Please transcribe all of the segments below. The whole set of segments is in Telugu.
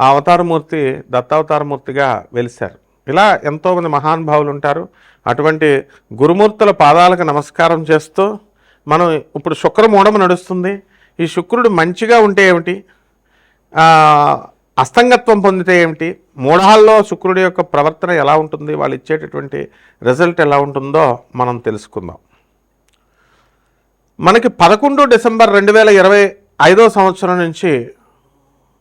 ఆ అవతారమూర్తి దత్తావతారమూర్తిగా వెలిశారు. ఇలా ఎంతోమంది మహానుభావులు ఉంటారు. అటువంటి గురుమూర్తుల పాదాలకు నమస్కారం చేస్తూ మనం ఇప్పుడు శుక్రమూఢం నడుస్తుంది. ఈ శుక్రుడు మంచిగా ఉంటే ఏమిటి? అస్తంగత్వం పొందితే ఏమిటి? మూఢాల్లో శుక్రుడి యొక్క ప్రవర్తన ఎలా ఉంటుంది? వాళ్ళు ఇచ్చేటటువంటి రిజల్ట్ ఎలా ఉంటుందో మనం తెలుసుకుందాం. మనకి పదకొండు డిసెంబర్ రెండు వేల ఇరవై ఐదో సంవత్సరం నుంచి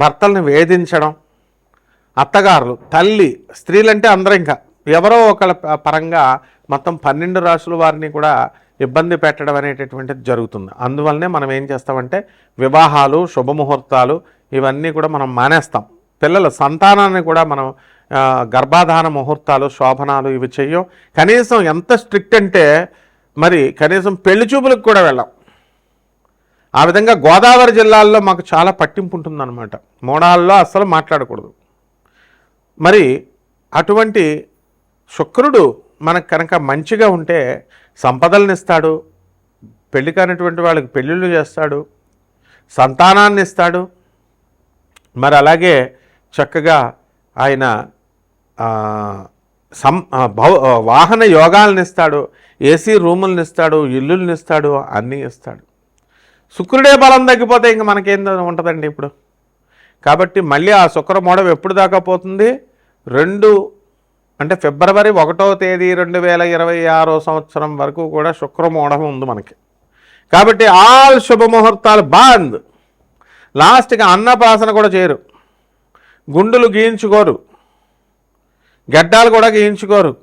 భర్తల్ని వేధించడం అత్తగారులు తల్లి స్త్రీలంటే అందరూ ఇంకా ఎవరో ఒకళ్ళ పరంగా మొత్తం పన్నెండు రాసుల వారిని కూడా ఇబ్బంది పెట్టడం అనేటటువంటిది జరుగుతుంది. అందువల్లనే మనం ఏం చేస్తామంటే వివాహాలు శుభముహూర్తాలు ఇవన్నీ కూడా మనం మానేస్తాం. పిల్లల సంతానాన్ని కూడా మనం గర్భాధాన ముహూర్తాలు శోభనాలు ఇవి చెయ్యం. కనీసం ఎంత స్ట్రిక్ట్ అంటే మరి కనీసం పెళ్ళి చూపులకు కూడా వెళ్ళాం. ఆ విధంగా గోదావరి జిల్లాల్లో మాకు చాలా పట్టింపు ఉంటుందన్నమాట మోడాల్లో అస్సలు మాట్లాడకూడదు. మరి అటువంటి శుక్రుడు మనకు కనుక మంచిగా ఉంటే సంపదలను ఇస్తాడు పెళ్ళి కానిటువంటి వాళ్ళకి పెళ్ళిళ్ళు చేస్తాడు సంతానాన్ని ఇస్తాడు మరి అలాగే చక్కగా ఆయన సం ఆ, వాహన యోగాలను ఇస్తాడు ఏసీ రూములను ఇస్తాడు ఇల్లులను ఇస్తాడు అన్నీ ఇస్తాడు. శుక్రుడే బలం తగ్గిపోతే ఇంక మనకేం ఉంటుందండి ఇప్పుడు. కాబట్టి మళ్ళీ ఆ శుక్ర మోడం ఎప్పుడు దాకా పోతుంది? రెండు అంటే ఫిబ్రవరి ఒకటో తేదీ రెండు వేల ఇరవై ఆరో సంవత్సరం వరకు కూడా శుక్రమూఢం ఉంది మనకి. కాబట్టి ఆల్ శుభముహూర్తాలు బాంద్. లాస్ట్కి అన్నప్రాసన కూడా చేయరు. గుండులు గీయించుకోరు. గడ్డాలు కూడా గీయించుకోరు.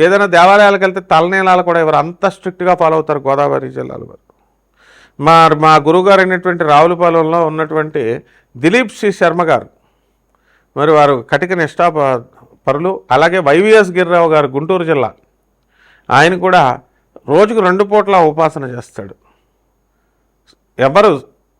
ఏదైనా దేవాలయాలకు వెళ్తే తలనీలాలు కూడా ఎవరు అంత స్ట్రిక్ట్గా ఫాలో అవుతారు గోదావరి జిల్లాలో వారు. మా మా గురువుగారు అయినటువంటి రావులపాలెంలో ఉన్నటువంటి దిలీప్ సి శర్మ గారు. మరి వారు కటిక నిష్టా పరులు అలాగే వైవిఎస్ గిరిరావు గారు గుంటూరు జిల్లా. ఆయన కూడా రోజుకు రెండు పూట్ల ఉపాసన చేస్తాడు. ఎవరు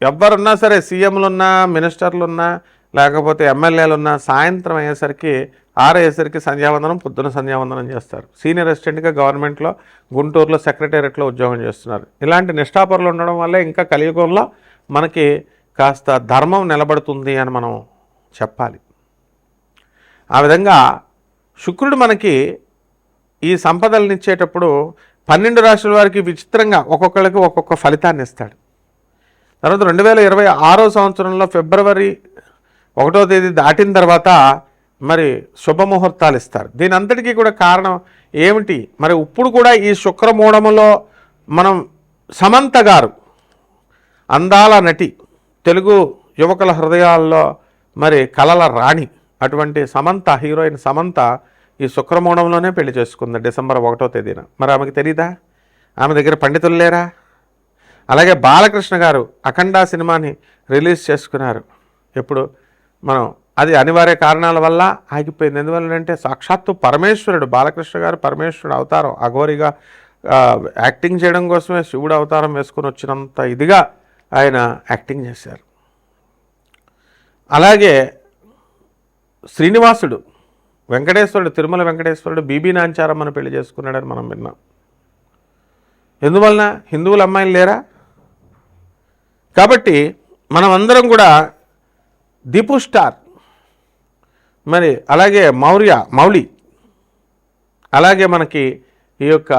ఎవరున్నా సరే సీఎంలు ఉన్నా మినిస్టర్లు ఉన్నా లేకపోతే ఎమ్మెల్యేలు ఉన్నా సాయంత్రం అయ్యేసరికి ఆరయ్యేసరికి సంధ్యావందనం పొద్దున సంధ్యావందనం చేస్తారు. సీనియర్ అసిస్టెంట్గా గవర్నమెంట్లో గుంటూరులో సెక్రటేరియట్లో ఉద్యోగం చేస్తున్నారు. ఇలాంటి నిష్ఠాపరులు ఉండడం వల్ల ఇంకా కలియుగంలో మనకి కాస్త ధర్మం నిలబడుతుంది అని మనం చెప్పాలి. ఆ విధంగా శుక్రుడు మనకి ఈ సంపదలను ఇచ్చేటప్పుడు పన్నెండు రాష్ట్రాల వారికి విచిత్రంగా ఒక్కొక్కరికి ఒక్కొక్క ఫలితాన్ని ఇస్తాడు. తర్వాత రెండు వేల ఇరవై ఆరో సంవత్సరంలో ఫిబ్రవరి ఒకటో తేదీ దాటిన తర్వాత మరి శుభముహూర్తాలు ఇస్తారు. దీని అంతటికీ కూడా కారణం ఏమిటి? మరి ఇప్పుడు కూడా ఈ శుక్రమూఢములో మనం సమంత గారు అందాల నటి తెలుగు యువకుల హృదయాల్లో మరి కలల రాణి అటువంటి సమంత హీరోయిన్ సమంత ఈ శుక్రమూఢంలోనే పెళ్ళి చేసుకుంది డిసెంబర్ ఒకటో తేదీన. మరి ఆమెకు తెలీదా? ఆమె దగ్గర పండితులు లేరా? అలాగే బాలకృష్ణ గారు అఖండ సినిమాని రిలీజ్ చేసుకున్నారు. ఎప్పుడు? మనం అది అనివార్య కారణాల వల్ల ఆగిపోయింది. ఎందువల్లంటే సాక్షాత్తు పరమేశ్వరుడు బాలకృష్ణ గారు పరమేశ్వరుడు అవతారం అఘోరిగా యాక్టింగ్ చేయడం కోసమే శివుడు అవతారం వేసుకొని వచ్చినంత ఇదిగా ఆయన యాక్టింగ్ చేశారు. అలాగే శ్రీనివాసుడు వెంకటేశ్వరుడు తిరుమల వెంకటేశ్వరుడు బీబీ నాంచారమ్మను పెళ్ళి చేసుకున్నాడని మనం విన్నాం. ఎందువలన? హిందువుల అమ్మాయిలు లేరా? కాబట్టి మనం అందరం కూడా దీపు స్టార్ మరి అలాగే మౌర్య మౌలి అలాగే మనకి ఈ యొక్క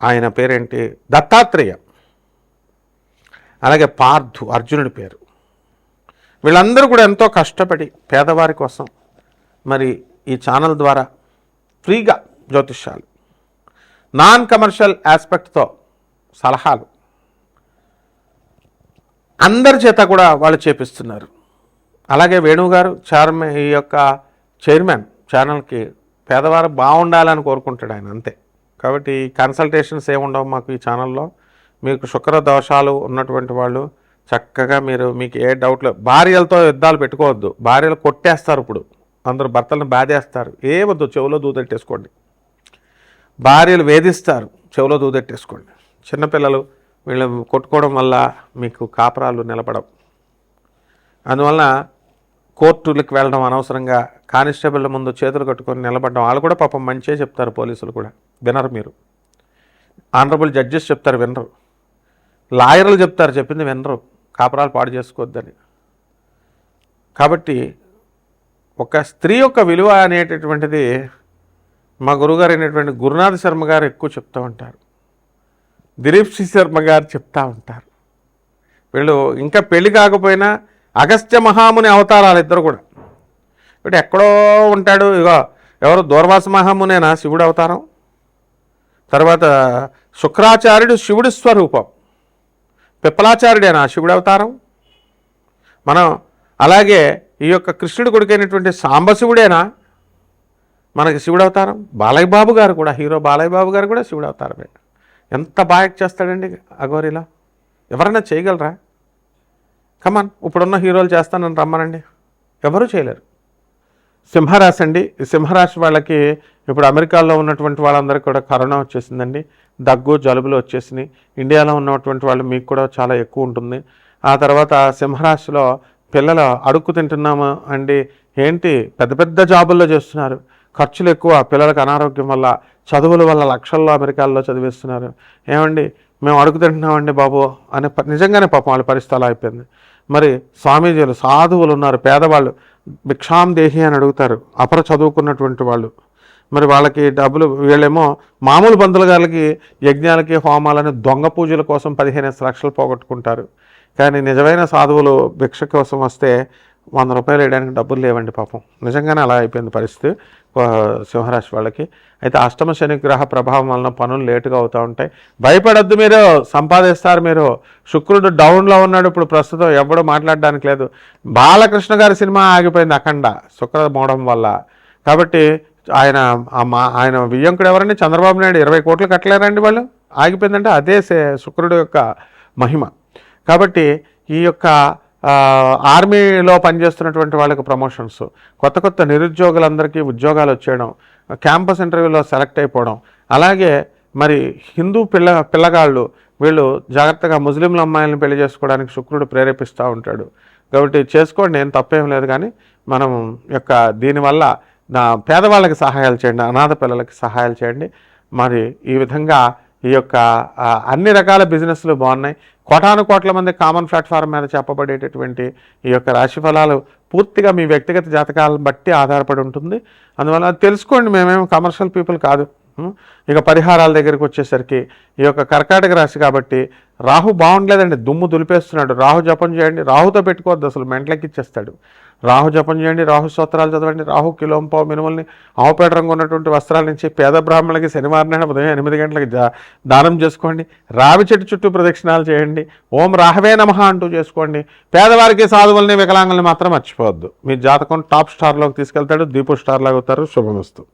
ఆయన పేరేంటి? దత్తాత్రేయ. అలాగే పార్థు అర్జునుడి పేరు. వీళ్ళందరూ కూడా ఎంతో కష్టపడి పేదవారి కోసం మరి ఈ ఛానల్ ద్వారా ఫ్రీగా జ్యోతిష్యాలు నాన్ కమర్షియల్ ఆస్పెక్ట్తో సలహాలు అందరి చేత కూడా వాళ్ళు చేపిస్తున్నారు. అలాగే వేణువు గారు చైర్మన్ ఈ యొక్క చైర్మన్ ఛానల్కి పేదవారు బాగుండాలని కోరుకుంటాడు ఆయన అంతే. కాబట్టి కన్సల్టేషన్స్ ఏముండవు మాకు ఈ ఛానల్లో. మీకు శుక్ర దోషాలు ఉన్నటువంటి వాళ్ళు చక్కగా మీరు మీకు ఏ డౌట్లు భార్యలతో యుద్ధాలు పెట్టుకోవద్దు. భార్యలు కొట్టేస్తారు ఇప్పుడు. అందరు భర్తలను బాధేస్తారు. ఏ వద్దు చెవులో దూదెట్టేసుకోండి భార్యలు వేధిస్తారు చెవులో దూదెట్టేసుకోండి చిన్నపిల్లలు వీళ్ళు కొట్టుకోవడం వల్ల మీకు కాపరాలు నిలబడవు. అందువలన కోర్టులకు వెళ్ళడం అనవసరంగా కానిస్టేబుల్ ముందు చేతులు కట్టుకొని నిలబడడం. వాళ్ళు కూడా పాపం మంచిగా చెప్తారు పోలీసులు కూడా. వినరు మీరు. ఆనరబుల్ జడ్జెస్ చెప్తారు వినరు. లాయర్లు చెప్తారు చెప్పింది వినరు. కాపరాలు పాడు చేసుకోవద్దని. కాబట్టి ఒక స్త్రీ యొక్క విలువ అనేటటువంటిది మా గురుగారు అయినటువంటి గురునాథ్ శర్మ గారు ఎక్కువ చెప్తూ ఉంటారు. దిలీప్ సి శర్మ గారు చెప్తూ ఉంటారు. వీళ్ళు ఇంకా పెళ్ళి కాకపోయినా అగస్త్య మహాముని అవతారాలు ఇద్దరు కూడా. ఇప్పుడు ఎక్కడో ఉంటాడు ఇగో ఎవరు దూర్వాస మహామునేనా శివుడు అవతారం? తర్వాత శుక్రాచార్యుడు శివుడి స్వరూపం. పిప్పలాచార్యుడేనా శివుడు అవతారం? మనం అలాగే ఈ యొక్క కృష్ణుడి కొడుకైనటువంటి సాంబశివుడేనా? మనకి శివుడు అవతారం. బాలయ్య బాబు గారు కూడా హీరో బాలయ్య బాబు గారు కూడా శివుడు అవతారమే. ఎంత బాగా చేస్తాడండి అఘోరిలా? ఎవరైనా చేయగలరా? కమాన్ ఇప్పుడున్న హీరోలు చేస్తానని రమ్మనండి. ఎవరూ చేయలేరు. సింహరాశి అండి. సింహరాశి వాళ్ళకి ఇప్పుడు అమెరికాలో ఉన్నటువంటి వాళ్ళందరికీ కూడా కరోనా వచ్చేసిందండి. దగ్గు జలుబులు వచ్చేసినాయి. ఇండియాలో ఉన్నటువంటి వాళ్ళు మీకు కూడా చాలా ఎక్కువ ఉంటుంది. ఆ తర్వాత సింహరాశిలో పిల్లలు అడుక్కు తింటున్నాము అండి. ఏంటి? పెద్ద పెద్ద జాబుల్లో చేస్తున్నారు. ఖర్చులు ఎక్కువ పిల్లలకు అనారోగ్యం వల్ల చదువుల వల్ల లక్షల్లో అమెరికాల్లో చదివిస్తున్నారు. ఏమండి? మేము అడుగు తింటున్నామండి బాబు అనే నిజంగానే పాపం వాళ్ళ పరిస్థితి అలా అయిపోయింది. మరి స్వామీజీలు సాధువులు ఉన్నారు పేదవాళ్ళు. భిక్షాం దేహి అని అడుగుతారు అపర చదువుకున్నటువంటి వాళ్ళు. మరి వాళ్ళకి డబ్బులు వీళ్ళేమో మామూలు పంతులు గారికి యజ్ఞాలకి హోమాలని దొంగ పూజల కోసం పదిహేను లక్షలు పోగొట్టుకుంటారు. కానీ నిజమైన సాధువులు భిక్ష కోసం వస్తే వంద రూపాయలు వేయడానికి డబ్బులు లేవండి పాపం. నిజంగానే అలా అయిపోయింది పరిస్థితి. సింహరాశి వాళ్ళకి. అయితే అష్టమ శని గ్రహ ప్రభావం వలన పనులు లేటుగా అవుతూ ఉంటాయి. భయపడొద్దు మీరు సంపాదిస్తారు మీరు. శుక్రుడు డౌన్లో ఉన్నాడు ఇప్పుడు ప్రస్తుతం ఎవడో మాట్లాడడానికి లేదు. బాలకృష్ణ గారి సినిమా ఆగిపోయింది అఖండ శుక్ర మోడం వల్ల. కాబట్టి ఆయన ఆయన వియ్యంకుడు ఎవరండి? చంద్రబాబు నాయుడు. ఇరవై కోట్లు కట్టలేరండి వాళ్ళు. ఆగిపోయిందంటే అదే శుక్రుడు యొక్క మహిమ. కాబట్టి ఈ యొక్క ఆర్మీలో పనిచేస్తున్నటువంటి వాళ్ళకి ప్రమోషన్స్. కొత్త కొత్త నిరుద్యోగులందరికీ ఉద్యోగాలు వచ్చేయడం క్యాంపస్ ఇంటర్వ్యూలో సెలెక్ట్ అయిపోవడం. అలాగే మరి హిందూ పిల్ల పిల్లగాళ్ళు వీళ్ళు జాగ్రత్తగా ముస్లింల అమ్మాయిలను పెళ్ళి చేసుకోవడానికి శుక్రుడు ప్రేరేపిస్తూ ఉంటాడు. కాబట్టి చేసుకోండి ఏం తప్పేం లేదు కానీ మనం యొక్క దీనివల్ల నా పేదవాళ్ళకి సహాయాలు చేయండి అనాథ పిల్లలకి సహాయాలు చేయండి. మరి ఈ విధంగా ఈ యొక్క అన్ని రకాల బిజినెస్లు బాగున్నాయి. కోటాను కోట్ల మంది కామన్ ప్లాట్ఫామ్ మీద చెప్పబడేటటువంటి ఈ యొక్క రాశి ఫలాలు పూర్తిగా మీ వ్యక్తిగత జాతకాలను బట్టి ఆధారపడి ఉంటుంది. అందువల్ల అది తెలుసుకోండి మేమేం కమర్షియల్ పీపుల్ కాదు. ఇక పరిహారాల దగ్గరికి వచ్చేసరికి ఈ యొక్క కర్కాటక రాశి కాబట్టి రాహు బాగుండలేదండి దుమ్ము దులిపేస్తున్నాడు. రాహు జపం చేయండి రాహుతో పెట్టుకోవద్దు అసలు మెంట్లకి ఇచ్చేస్తాడు రాహు జపం చేయండి రాహు స్తోత్రాలు చదవండి రాహు కిలోంపావు మినుమల్ని ఆవుపేట రంగు ఉన్నటువంటి వస్త్రాల నుంచి పేద బ్రాహ్మణులకి శనివారం నాడు ఉదయం ఎనిమిది గంటలకి దా- దానం చేసుకోండి. రావి చెట్టు చుట్టూ ప్రదక్షిణాలు చేయండి. ఓం రాహవే నమః అంటూ చేసుకోండి. పేదవారికి సాధువుల్ని వికలాంగుల్ని మాత్రం మర్చిపోవద్దు. మీ జాతకం టాప్ స్టార్లోకి తీసుకెళ్తాడు దీపు స్టార్లో అవుతారు. శుభమస్తు.